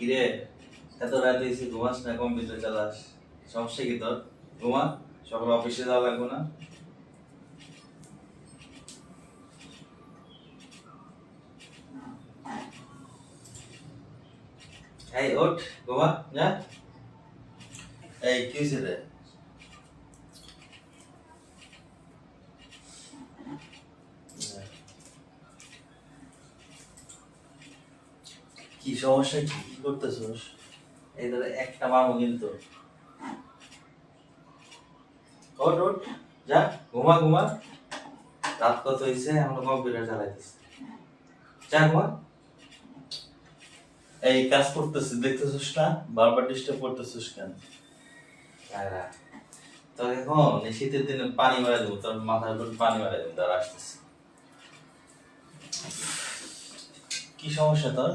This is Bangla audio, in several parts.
কিরে, এত রাতে এসে ঘুমাস না, কম্পিউটার চালাস। সমস্যা কি তোর? ঘুমা, সকালে অফিসে যাওয়া লাগবো না? এই, ওঠ, ঘুমা, যা। এই, কি রে? কি সমস্যা, কি করতেছস? এই ধরে একটা মামু কিন্তু। যা, ঘুমা ঘুমা। রাত কত হয়েছে এখনও কম্পিউটার চালাইতেছে। যা, ঘুমা। এই কাজ দেখতেছিস না? বারবার ডিস্টার্ব করতেছিস কেন? তোর এখন শীতের দিনে পানি মারা দেবো, তোর মাথার উপর পানি মারা দেবো তার আসতেছে। কি সমস্যা তোর?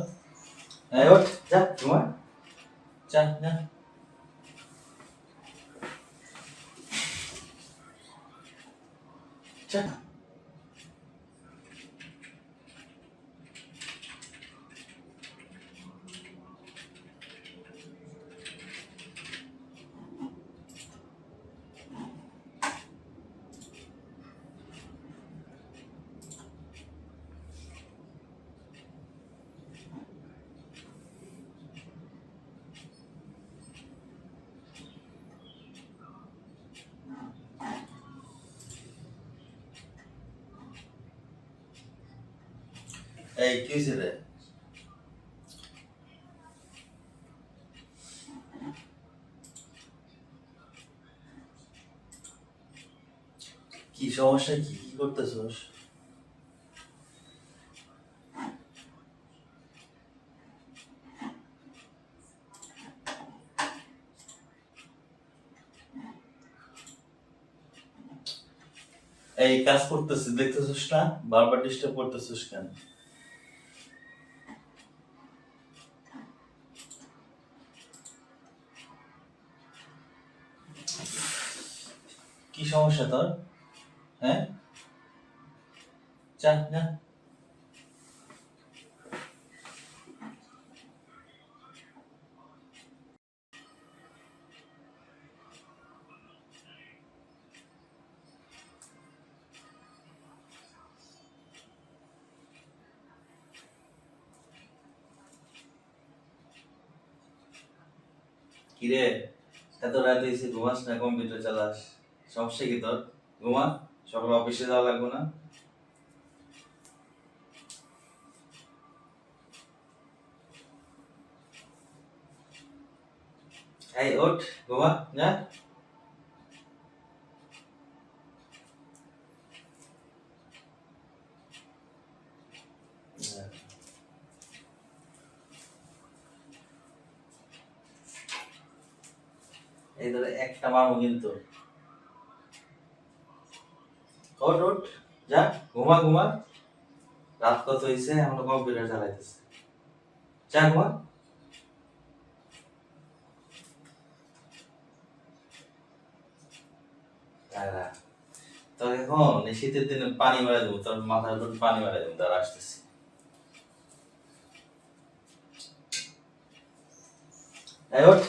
এই ওঠ যা ঘুমা যা যা যা এই, কি রে? কি সমস্যা? কি কি করতেছস? এই, কাজ করতেছিস দেখতেছিস না? বারবার ডিস্টার্ব করতেছিস কেন? কি সমস্যা তোর? হ্যাঁ? যা যা। কিরে এত রাতে এসে ঘুমাস না কম্পিউটার চালাস। সমস্যা কি তোর? ঘুমা, সকাল অফিসে যাওয়া লাগবে না। এই, ওঠ, ঘুমা, যা। এই ধরে একটা মামু কিন্তু। ওঠ ওঠ যা, ঘুমা ঘুমা। রাত কত হয়েছে এখনও কম্পিউটার যা, ঘুমা। এখন শীতের দিনে পানি মারা দেবো তোর মাথার উপর পানি মারা দেবো তার আসতেছে। ওঠ